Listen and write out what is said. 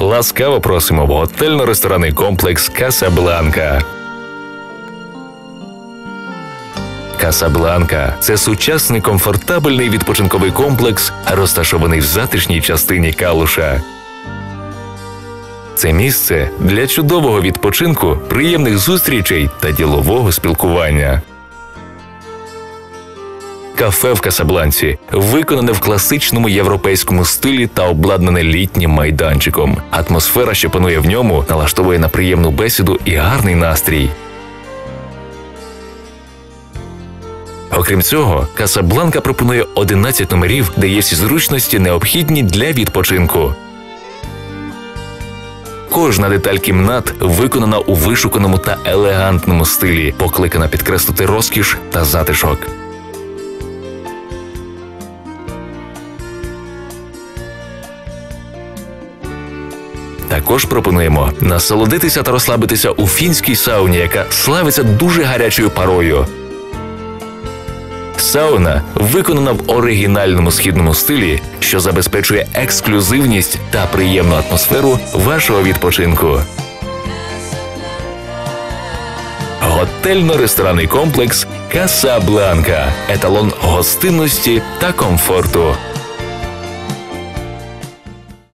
Ласкаво просимо в готельно-ресторанний комплекс Касабланка. Касабланка це сучасний комфортабельний відпочинковий комплекс, розташований в затишній частині Калуша. Це місце для чудового відпочинку, приємних зустрічей та ділового спілкування. Кафе в Касабланці виконане в класичному європейському стилі та обладнане літнім майданчиком. Атмосфера, що панує в ньому, налаштовує на приємну бесіду і гарний настрій. Окрім цього, Касабланка пропонує 11 номерів, де є всі зручності, необхідні для відпочинку. Кожна деталь кімнат виконана у вишуканому та елегантному стилі, покликана підкреслити розкіш та затишок. Також пропонуємо насолодитися та розслабитися у фінській сауні, яка славиться дуже гарячою парою. Сауна виконана в оригінальному східному стилі, що забезпечує ексклюзивність та приємну атмосферу вашого відпочинку. Готельно-ресторанний комплекс Касабланка еталон гостинності та комфорту.